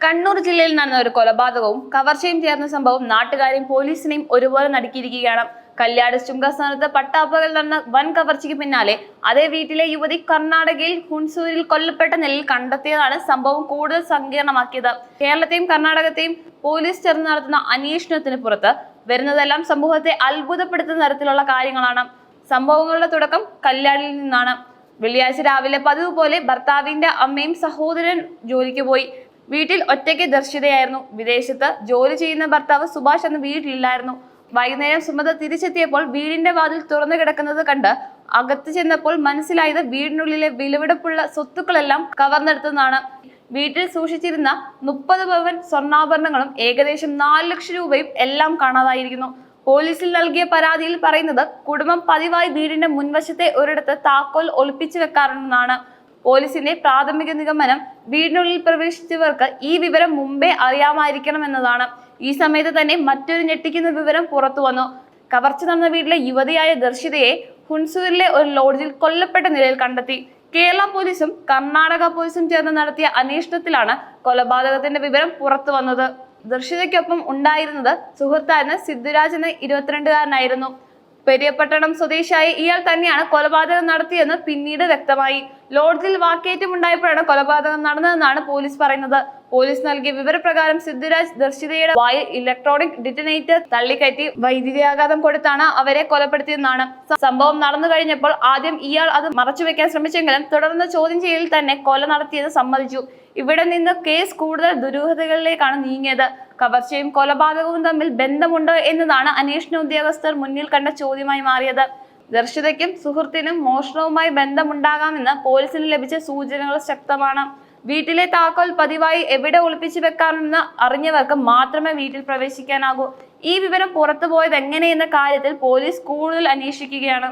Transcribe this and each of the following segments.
കണ്ണൂർ ജില്ലയിൽ നടന്ന ഒരു കൊലപാതകവും കവർച്ചയും ചേർന്ന സംഭവം നാട്ടുകാരെയും പോലീസിനെയും ഒരുപോലെ നടുക്കിയിരിക്കുകയാണ്. കല്യാട് ചുങ്കസ്ഥാനത്ത് പട്ടാപ്പകൽ നടന്ന വൻ കവർച്ചയ്ക്ക് പിന്നാലെ അതേ വീട്ടിലെ യുവതി കർണാടകയിൽ ഹുൺസൂരിൽ കൊല്ലപ്പെട്ട നിലയിൽ കണ്ടെത്തിയതാണ് സംഭവം കൂടുതൽ സങ്കീർണമാക്കിയത്. കേരളത്തെയും കർണാടകത്തെയും പോലീസ് ചേർന്ന് നടത്തുന്ന അന്വേഷണത്തിന് പുറത്ത് വരുന്നതെല്ലാം സമൂഹത്തെ അത്ഭുതപ്പെടുത്തുന്ന തരത്തിലുള്ള കാര്യങ്ങളാണ്. സംഭവങ്ങളുടെ തുടക്കം കല്യാണിൽ നിന്നാണ്. വെള്ളിയാഴ്ച രാവിലെ പതിവ് പോലെ ഭർത്താവിന്റെ അമ്മയും സഹോദരൻ ജോലിക്ക് പോയി. വീട്ടിൽ ഒറ്റയ്ക്ക് ദർശിതയായിരുന്നു. വിദേശത്ത് ജോലി ചെയ്യുന്ന ഭർത്താവ് സുഭാഷ് അന്ന് വീട്ടിലില്ലായിരുന്നു. വൈകുന്നേരം സുമത തിരിച്ചെത്തിയപ്പോൾ വീടിന്റെ വാതിൽ തുറന്നു കിടക്കുന്നത് കണ്ട് അകത്ത് ചെന്നപ്പോൾ മനസ്സിലായത് വീടിനുള്ളിലെ വിലവിടപ്പുള്ള സ്വത്തുക്കളെല്ലാം കവർന്നെടുത്തതാണ്. വീട്ടിൽ സൂക്ഷിച്ചിരുന്ന മുപ്പത് പവൻ സ്വർണാഭരണങ്ങളും ഏകദേശം നാല് ലക്ഷം രൂപയും എല്ലാം കാണാതായിരിക്കുന്നു. പോലീസിൽ നൽകിയ പരാതിയിൽ പറയുന്നത് കുടുംബം പതിവായി വീടിന്റെ മുൻവശത്തെ ഒരിടത്ത് താക്കോൽ ഒളിപ്പിച്ചു വെക്കാറുണ്ടെന്നാണ്. പോലീസിന്റെ പ്രാഥമിക നിഗമനം വീടിനുള്ളിൽ പ്രവേശിച്ചവർക്ക് ഈ വിവരം മുമ്പേ അറിയാമായിരിക്കണം എന്നതാണ്. ഈ സമയത്ത് തന്നെ മറ്റൊരു ഞെട്ടിക്കുന്ന വിവരം പുറത്തു വന്നു. കവർച്ച നടന്ന വീട്ടിലെ യുവതിയായ ദർശിതയെ ഹുൺസൂരിലെ ഒരു ലോഡ്ജിൽ കൊല്ലപ്പെട്ട നിലയിൽ കണ്ടെത്തി. കേരള പോലീസും കർണാടക പോലീസും ചേർന്ന് നടത്തിയ അന്വേഷണത്തിലാണ് കൊലപാതകത്തിന്റെ വിവരം പുറത്തു വന്നത്. ദർശിതയ്ക്കൊപ്പം ഉണ്ടായിരുന്നത് സുഹൃത്തായിരുന്ന സിദ്ധുരാജ് എന്ന ഇരുപത്തിരണ്ടുകാരനായിരുന്നു. പെരിയപട്ടണം സ്വദേശിയായ ഇയാൾ തന്നെയാണ് കൊലപാതകം നടത്തിയെന്ന് പിന്നീട് വ്യക്തമായി. ലോഡ്ജിൽ വാക്കേറ്റം ഉണ്ടായപ്പോഴാണ് കൊലപാതകം നടന്നതെന്നാണ് പോലീസ് പറയുന്നത്. പോലീസ് നൽകിയ വിവരപ്രകാരം സിദ്ധുരാജ് ദർശിതയുടെ വായിൽ ഇലക്ട്രോണിക് ഡിറ്റനേറ്റർ തള്ളിക്കയറ്റി വൈദ്യുതിയാഘാതം കൊടുത്താണ് അവരെ കൊലപ്പെടുത്തിയെന്നാണ് സംഭവം നടന്നു കഴിഞ്ഞപ്പോൾ ആദ്യം ഇയാൾ അത് മറച്ചുവെക്കാൻ ശ്രമിച്ചെങ്കിലും തുടർന്ന് ചോദ്യം ചെയ്യലിൽ തന്നെ കൊല നടത്തിയത് സമ്മതിച്ചു. ഇവിടെ നിന്ന് കേസ് കൂടുതൽ ദുരൂഹതകളിലേക്കാണ് നീങ്ങിയത്. കവർച്ചയും കൊലപാതകവും തമ്മിൽ ബന്ധമുണ്ടോ എന്നതാണ് അന്വേഷണ ഉദ്യോഗസ്ഥർ മുന്നിൽ കണ്ട ചോദ്യമായി മാറിയത്. ദർശിതയ്ക്കും സുഹൃത്തിനും മോഷണവുമായി ബന്ധമുണ്ടാകാമെന്ന് പോലീസിന് ലഭിച്ച സൂചനകൾ ശക്തമാണ്. വീട്ടിലെ താക്കോൽ പതിവായി എവിടെ ഒളിപ്പിച്ചു വെക്കാമെന്ന് അറിഞ്ഞവർക്ക് മാത്രമേ വീട്ടിൽ പ്രവേശിക്കാനാകൂ. ഈ വിവരം പുറത്തു പോയത് എങ്ങനെയെന്ന കാര്യത്തിൽ പോലീസ് കൂടുതൽ അന്വേഷിക്കുകയാണ്.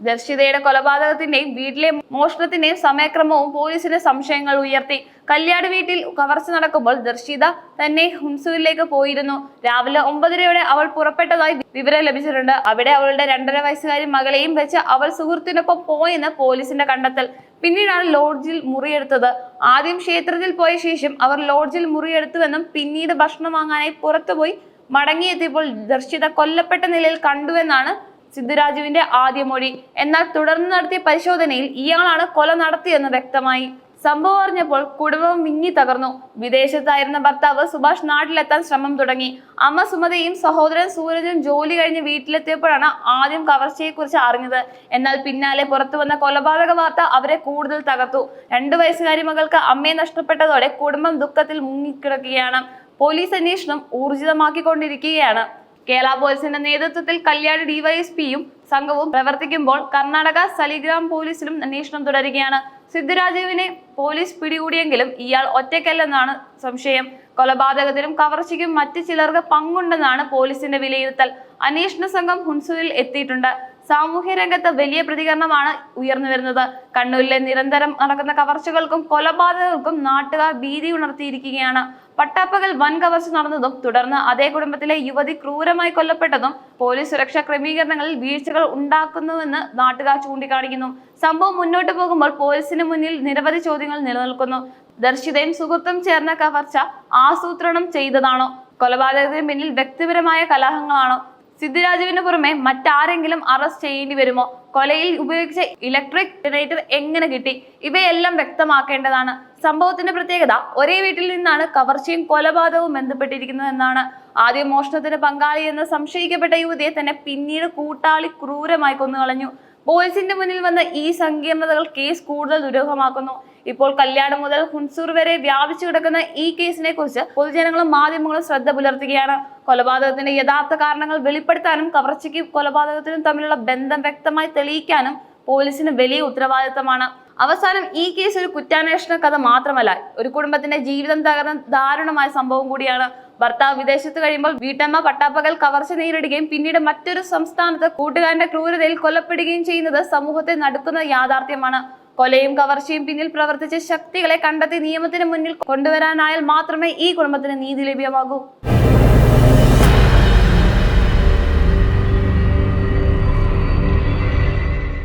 ദർശിതയുടെ കൊലപാതകത്തിന്റെയും വീട്ടിലെ മോഷണത്തിന്റെയും സമയക്രമവും പോലീസിന് സംശയങ്ങൾ ഉയർത്തി. കല്യാട് വീട്ടിൽ കവർച്ച നടക്കുമ്പോൾ ദർശിത തന്നെ ഹുംസൂരിലേക്ക് പോയിരുന്നു. രാവിലെ ഒമ്പതരയോടെ അവൾ പുറപ്പെട്ടതായി വിവരം ലഭിച്ചിട്ടുണ്ട്. അവിടെ അവളുടെ രണ്ടര വയസ്സുകാരി മകളെയും വെച്ച് അവൾ സുഹൃത്തിനൊപ്പം പോയെന്ന് പോലീസിന്റെ കണ്ടെത്തൽ. പിന്നീടാണ് ലോഡ്ജിൽ മുറിയെടുത്തത്. ആദ്യം ക്ഷേത്രത്തിൽ പോയ ശേഷം അവർ ലോഡ്ജിൽ മുറിയെടുത്തുവെന്നും പിന്നീട് ഭക്ഷണം വാങ്ങാനായി പുറത്തുപോയി മടങ്ങിയെത്തിയപ്പോൾ ദർശിത കൊല്ലപ്പെട്ട നിലയിൽ കണ്ടുവെന്നാണ് സിദ്ധുരാജുവിന്റെ ആദ്യ മൊഴി. എന്നാൽ തുടർന്ന് നടത്തിയ പരിശോധനയിൽ ഇയാളാണ് കൊല നടത്തിയെന്ന് വ്യക്തമായി. സംഭവം അറിഞ്ഞപ്പോൾ കുടുംബം മിങ്ങി തകർന്നു. വിദേശത്തായിരുന്ന ഭർത്താവ് സുഭാഷ് നാട്ടിലെത്താൻ ശ്രമം തുടങ്ങി. അമ്മ സുമതയും സഹോദരൻ സൂരജും ജോലി കഴിഞ്ഞ് വീട്ടിലെത്തിയപ്പോഴാണ് ആദ്യം കവർച്ചയെക്കുറിച്ച് അറിഞ്ഞത്. എന്നാൽ പിന്നാലെ പുറത്തു വന്ന കൊലപാതക വാർത്ത അവരെ കൂടുതൽ തകർത്തു. രണ്ടു വയസ്സുകാരി മകൾക്ക് അമ്മയെ നഷ്ടപ്പെട്ടതോടെ കുടുംബം ദുഃഖത്തിൽ മുങ്ങിക്കിടക്കുകയാണ്. പോലീസ് അന്വേഷണം ഊർജിതമാക്കിക്കൊണ്ടിരിക്കുകയാണ്. കേരള പോലീസിന്റെ നേതൃത്വത്തിൽ കല്യാട് ഡിവൈഎസ്പിയും സംഘവും പ്രവർത്തിക്കുമ്പോൾ കർണാടക സലിഗ്രാം പോലീസിലും അന്വേഷണം തുടരുകയാണ്. സിദ്ധുരാജീവിനെ പോലീസ് പിടികൂടിയെങ്കിലും ഇയാൾ ഒറ്റയ്ക്കല്ലെന്നാണ് സംശയം. കൊലപാതകത്തിനും കവർച്ചയ്ക്കും മറ്റു ചിലർക്ക് പങ്കുണ്ടെന്നാണ് പോലീസിന്റെ വിലയിരുത്തൽ. അന്വേഷണ സംഘം ഹുൻസുവിൽ എത്തിയിട്ടുണ്ട്. സാമൂഹ്യ രംഗത്ത് വലിയ പ്രതികരണമാണ് ഉയർന്നു വരുന്നത്. കണ്ണൂരിലെ നിരന്തരം നടക്കുന്ന കവർച്ചകൾക്കും കൊലപാതകങ്ങൾക്കും നാട്ടുകാർ ഭീതി ഉണർത്തിയിരിക്കുകയാണ്. പട്ടാപ്പകൽ വൻ കവർച്ച നടന്നതും തുടർന്ന് അതേ കുടുംബത്തിലെ യുവതി ക്രൂരമായി കൊല്ലപ്പെട്ടതും പോലീസ് സുരക്ഷാ ക്രമീകരണങ്ങളിൽ വീഴ്ചകൾ ഉണ്ടാക്കുന്നുവെന്ന് നാട്ടുകാർ ചൂണ്ടിക്കാണിക്കുന്നു. സംഭവം മുന്നോട്ട് പോകുമ്പോൾ പോലീസിന് മുന്നിൽ നിരവധി ചോദ്യങ്ങൾ നിലനിൽക്കുന്നു. ദർശിതയും സുഹൃത്തും ചേർന്ന കവർച്ച ആസൂത്രണം ചെയ്തതാണോ. കൊലപാതകത്തിന് പിന്നിൽ വ്യക്തിപരമായ കലഹങ്ങളാണോ സിദ്ധിരാജുവിന് പുറമെ മറ്റാരെങ്കിലും അറസ്റ്റ് ചെയ്യേണ്ടി വരുമോ? കൊലയിൽ ഉപയോഗിച്ച ഇലക്ട്രിക് ജനറേറ്റർ എങ്ങനെ കിട്ടി? ഇവയെല്ലാം വ്യക്തമാക്കേണ്ടതാണ്. സംഭവത്തിന്റെ പ്രത്യേകത ഒരേ വീട്ടിൽ നിന്നാണ് കവർച്ചയും കൊലപാതകവും ബന്ധപ്പെട്ടിരിക്കുന്നത് എന്നാണ്. ആദ്യം മോഷണത്തിന് പങ്കാളി എന്ന് സംശയിക്കപ്പെട്ട യുവതിയെ തന്നെ പിന്നീട് കൂട്ടാളി ക്രൂരമായി കൊന്നുകളഞ്ഞു. പോലീസിന്റെ മുന്നിൽ വന്ന ഈ സങ്കീർണതകൾ കേസ് കൂടുതൽ ദുരൂഹമാക്കുന്നു. ഇപ്പോൾ കല്യാണം മുതൽ ഹുൻസൂർ വരെ വ്യാപിച്ചു കിടക്കുന്ന ഈ കേസിനെ കുറിച്ച് പൊതുജനങ്ങളും മാധ്യമങ്ങളും ശ്രദ്ധ പുലർത്തുകയാണ്. കൊലപാതകത്തിന്റെ യഥാർത്ഥ കാരണങ്ങൾ വെളിപ്പെടുത്താനും കവർച്ചയ്ക്കും കൊലപാതകത്തിനും തമ്മിലുള്ള ബന്ധം വ്യക്തമായി തെളിയിക്കാനും പോലീസിന് വലിയ ഉത്തരവാദിത്തമാണ്. അവസാനം ഈ കേസ് ഒരു കുറ്റാന്വേഷണ കഥ മാത്രമല്ല ഒരു കുടുംബത്തിന്റെ ജീവിതം തകർന്ന ദാരുണമായ സംഭവം കൂടിയാണ്. ഭർത്താവ് വിദേശത്ത് കഴിയുമ്പോൾ വീട്ടമ്മ പട്ടാപ്പകൽ കവർച്ച നേരിടുകയും പിന്നീട് മറ്റൊരു സംസ്ഥാനത്ത് കൂട്ടുകാരന്റെ ക്രൂരതയിൽ കൊല്ലപ്പെടുകയും ചെയ്യുന്നത് സമൂഹത്തെ നടുക്കുന്ന യാഥാർത്ഥ്യമാണ്. കൊലയും കവർച്ചയും പിന്നിൽ പ്രവർത്തിച്ച ശക്തികളെ കണ്ടെത്തി നിയമത്തിന് മുന്നിൽ കൊണ്ടുവരാനായാൽ മാത്രമേ ഈ കുടുംബത്തിന് നീതി ലഭ്യമാകൂ.